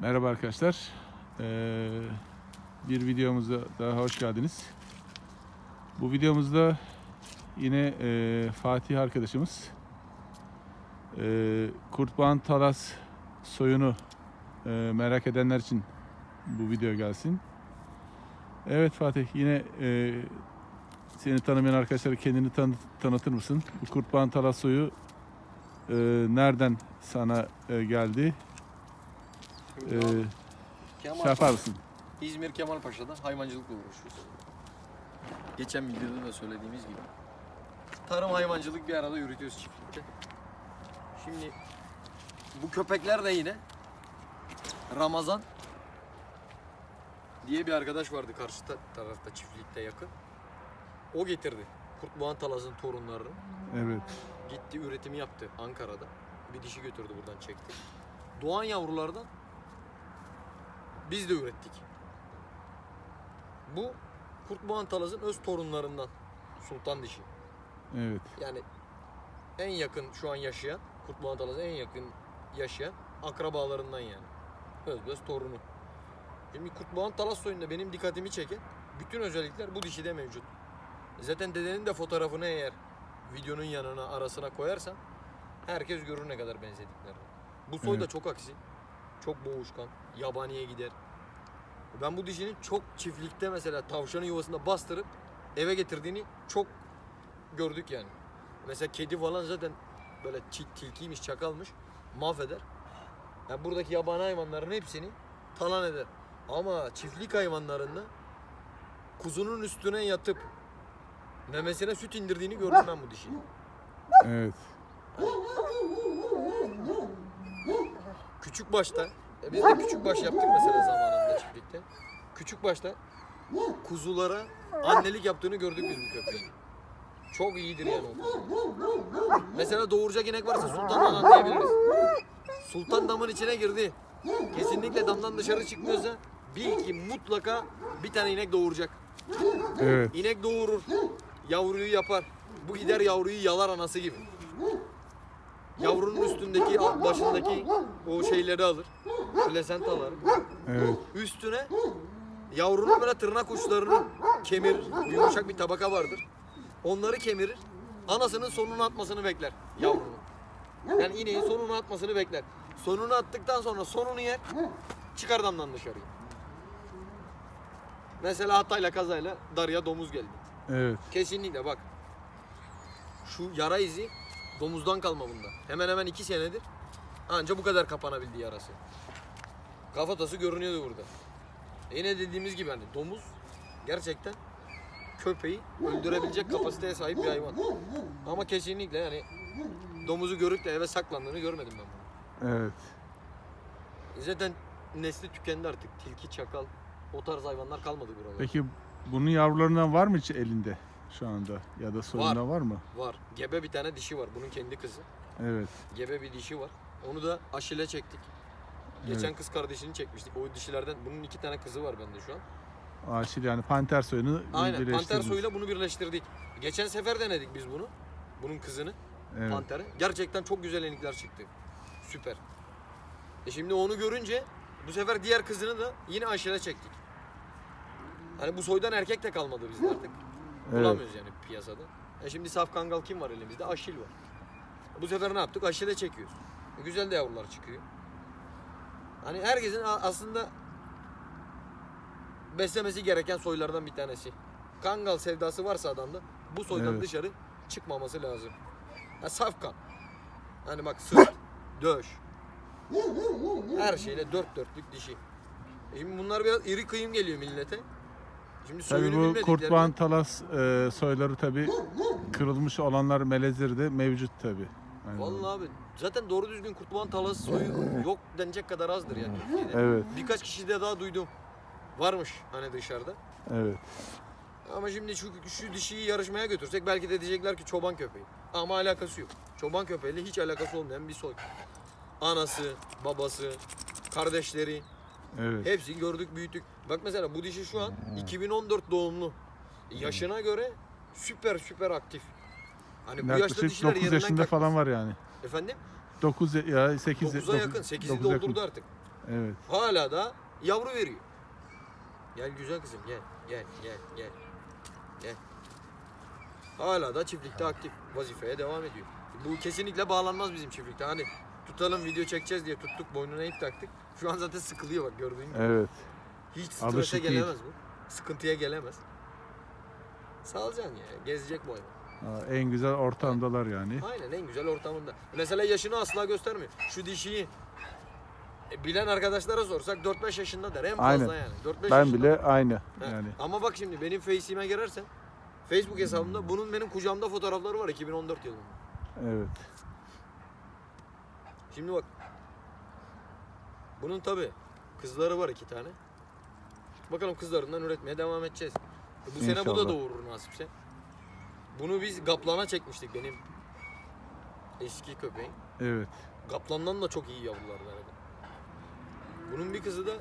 Merhaba arkadaşlar. Ee, bir videomuza daha hoş geldiniz. Bu videomuzda yine e, Fatih arkadaşımız e, Kurtbağan Talas soyunu e, merak edenler için bu video gelsin. Evet Fatih yine e, seni tanımayan arkadaşlara kendini tanı- tanıtır mısın? Bu Kurtbağan Talas soyu e, nereden sana e, geldi? E, Kemal şey yapar mısın? İzmir Kemalpaşa'da hayvancılıkla uğraşıyoruz. Geçen videoda da söylediğimiz gibi. Tarım hayvancılık bir arada yürütüyoruz çiftlikte. Şimdi bu köpekler de yine Ramazan diye bir arkadaş vardı karşı ta- tarafta çiftlikte yakın. O getirdi. Kurtboğan Talas'ın torunlarını. Evet. Gitti üretimi yaptı Ankara'da. Bir dişi götürdü buradan çekti. Doğan yavrulardan biz de ürettik. Bu Kurtboğan Talas'ın öz torunlarından Sultan dişi. Evet. Yani en yakın şu an yaşayan Kurtboğan Talas'ın en yakın yaşayan akrabalarından yani. Öz öz torunu. Şimdi Kurtboğan Talas soyunda benim dikkatimi çeken bütün özellikler bu dişide mevcut. Zaten dedenin de fotoğrafını eğer videonun yanına arasına koyarsan herkes görür ne kadar benzediklerini. Bu soy da Evet. çok aksi. Çok boğuşkan. Yabaniye gider. Ben bu dişinin çok çiftlikte mesela tavşanın yuvasında bastırıp eve getirdiğini çok gördük yani. Mesela kedi falan zaten böyle tilkiymiş, çakalmış mahveder. Yani buradaki yabani hayvanların hepsini talan eder. Ama çiftlik hayvanlarında kuzunun üstüne yatıp memesine süt indirdiğini gördüm ben bu dişi. Evet. Küçük başta, e biz de küçük baş yaptık mesela zamanında çiftlikte. Küçük başta kuzulara annelik yaptığını gördük biz bu köpeğin. Çok iyidir yani o kuzu. Mesela doğuracak inek varsa sultandan anlayabiliriz. Sultan damın içine girdi. Kesinlikle damdan dışarı çıkmıyorsa bil ki mutlaka bir tane inek doğuracak. Evet. İnek doğurur. Yavruyu yapar. Bu gider yavruyu yalar anası gibi. Yavrunun üstündeki, başındaki o şeyleri alır. Plasentaları. Evet. Üstüne yavrunun böyle tırnak uçlarını kemirir. Yumuşak bir tabaka vardır. Onları kemirir. Anasının sonunu atmasını bekler yavrunun. Yani ineğin sonunu atmasını bekler. Sonunu attıktan sonra sonunu yer. Çıkar damdan dışarıya. Mesela hatayla kazayla darıya domuz geldi. Evet. Kesinlikle bak. Şu yara izi domuzdan kalma bunda. Hemen hemen iki senedir anca bu kadar kapanabildi yarası. Kafatası görünüyordu burada. E Yine dediğimiz gibi hani domuz gerçekten köpeği öldürebilecek kapasiteye sahip bir hayvan. Ama kesinlikle yani domuzu görüp de eve saklandığını görmedim ben bunu. Evet. Zaten nesli tükendi artık. Tilki, çakal o tarz hayvanlar kalmadı buralarda. Peki bunun yavrularından var mı hiç elinde şu anda? Ya da soyunda var, mı? Var. Gebe bir tane dişi var. Bunun kendi kızı. Evet. Gebe bir dişi var. Onu da aşile çektik. Geçen Evet. kız kardeşini çekmiştik. O dişilerden bunun iki tane kızı var bende şu an. Aşil yani panter soyunu Aynen. Panter soyuyla bunu birleştirdik. Geçen sefer denedik biz bunu. Bunun kızını. Evet. Panter'i. Gerçekten çok güzel enikler çıktı. Süper. E şimdi onu görünce bu sefer diğer kızını da yine aşile çektik. Hani bu soydan erkek de kalmadı bizde artık. Evet. Bulamıyoruz yani piyasada. E şimdi saf kangal kim var elimizde? Aşil var. Bu sefer ne yaptık? Aşile çekiyoruz. E güzel de yavrular çıkıyor. Hani herkesin aslında beslemesi gereken soylardan bir tanesi. Kangal sevdası varsa adamda bu soydan Evet. dışarı çıkmaması lazım. Ha, saf kan. Hani bak sırt, döş. Her şeyle dört dörtlük dişi. E şimdi bunlar biraz iri kıyım geliyor millete. Şimdi Tabii bu bilmediklerine- Kurtbağan Talas e, soyları tabii kırılmış olanlar melezleri de mevcut tabii. Yani- Vallahi abi zaten doğru düzgün kurtluğan talası soyu yok denecek kadar azdır yani Türkiye'de. Evet. Birkaç kişi de daha duydum. Varmış hani dışarıda. Evet. Ama şimdi şu, şu dişiyi yarışmaya götürsek belki de diyecekler ki çoban köpeği. Ama alakası yok. Çoban köpeğiyle hiç alakası olmayan bir soy. Anası, babası, kardeşleri Evet. hepsini gördük büyüttük. Bak mesela bu dişi şu an 2014 doğumlu. Yaşına göre süper süper aktif. Hani bu yaşta Yaklaşık dişiler 9 yerinden yaşında kalkmaz. falan var yani. Efendim? 9 ya 8 9'a yakın. 8'i doldurdu artık. Evet. Hala da yavru veriyor. Gel güzel kızım gel gel gel gel. Gel. Hala da çiftlikte aktif vazifeye devam ediyor. Bu kesinlikle bağlanmaz bizim çiftlikte. Hani tutalım video çekeceğiz diye tuttuk boynuna ip taktık. Şu an zaten sıkılıyor bak gördüğün gibi. Evet. Hiç strese Alışık değil. gelemez bu. Sıkıntıya gelemez. Salacaksın ya. Gezecek bu hayvan. En güzel ortamdalar yani. Aynen en güzel ortamında. Mesela yaşını asla göstermiyor. Şu dişiyi e, bilen arkadaşlara sorsak 4-5 yaşında der en fazla Aynen. yani. 4-5 Ben yaşında. bile aynı He. yani. Ama bak şimdi benim Face'ime girersen Facebook hesabımda bunun benim kucağımda fotoğrafları var 2014 yılında. Evet. Şimdi bak. Bunun tabi kızları var iki tane. Bakalım kızlarından üretmeye devam edeceğiz. Bu sene bu da İnşallah. doğurur nasipse. Bunu biz Kaplan'a çekmiştik benim eski köpeğim. Evet. Kaplan'dan da çok iyi yavrular verdi. Bunun bir kızı da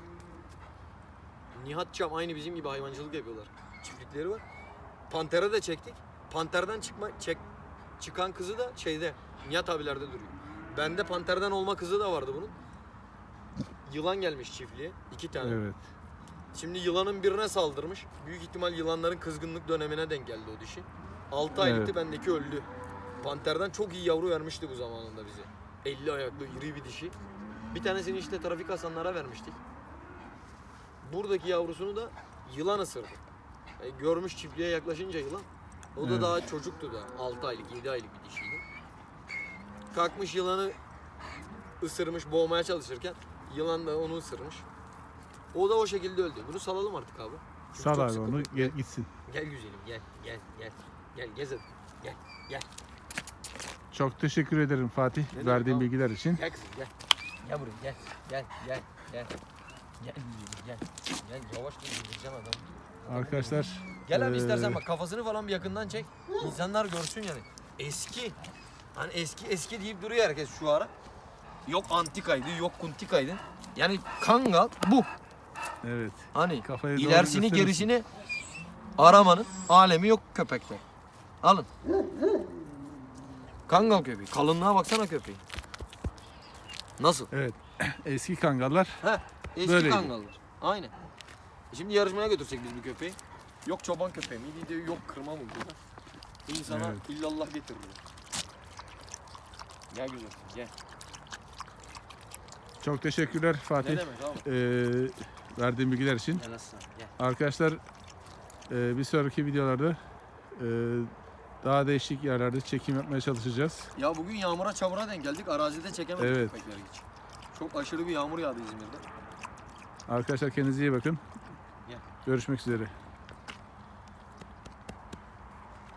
Nihat Çam aynı bizim gibi hayvancılık yapıyorlar. Çiftlikleri var. Panter'e de çektik. Panter'den çıkma çek çıkan kızı da şeyde Nihat abilerde duruyor. Bende Panter'den olma kızı da vardı bunun. Yılan gelmiş çiftliğe. iki tane. Evet. Şimdi yılanın birine saldırmış. Büyük ihtimal yılanların kızgınlık dönemine denk geldi o dişi. 6 aylıktı bendeki öldü. Panterden çok iyi yavru vermişti bu zamanında bize. 50 ayaklı iri bir dişi. Bir tanesini işte trafik asanlara vermiştik. Buradaki yavrusunu da yılan ısırdı. E, görmüş çiftliğe yaklaşınca yılan. O da Evet. daha çocuktu da. 6 aylık 7 aylık bir dişiydi. Kalkmış yılanı ısırmış boğmaya çalışırken yılan da onu ısırmış. O da o şekilde öldü. Bunu salalım artık abi. Çünkü Sal çok abi onu gel, gitsin. Gel güzelim gel gel gel. Gel gez hadi. Gel gel. Çok teşekkür ederim Fatih demek verdiğin abi? bilgiler için. Gel kızım gel. Gel buraya gel. Gel gel gel. Gel güzelim gel. Gel yavaş gel gideceksin adam. Arkadaşlar Gel abi istersen bak kafasını falan bir yakından çek. İnsanlar görsün yani. Eski. Hani eski eski deyip duruyor herkes şu ara. Yok antikaydı, yok kuntikaydı. Yani kangal bu. Evet. Hani Kafayı doğru ilerisini gösterirsin. gerisini aramanın alemi yok köpekte. Alın. Kangal köpeği. Kalınlığa baksana köpeği. Nasıl? Evet. Eski kangallar Ha, eski Böyleydi. kangallar. Aynen. E Şimdi yarışmaya götürsek biz bu köpeği. Yok çoban köpeği miydi diyor, yok kırma mıydı? İnsana Evet. illallah getirir. Gel güzel, gel. çok teşekkürler Fatih Ne demek abi? eee, verdiğin bilgiler için. Gel aslan, gel. Arkadaşlar eee, bir sonraki videolarda eee, daha değişik yerlerde çekim yapmaya çalışacağız. Ya bugün yağmura çamura denk geldik. Arazide çekemedik Evet. köpekleri hiç. Çok aşırı bir yağmur yağdı İzmir'de. Arkadaşlar kendinize iyi bakın. Gel. Görüşmek üzere.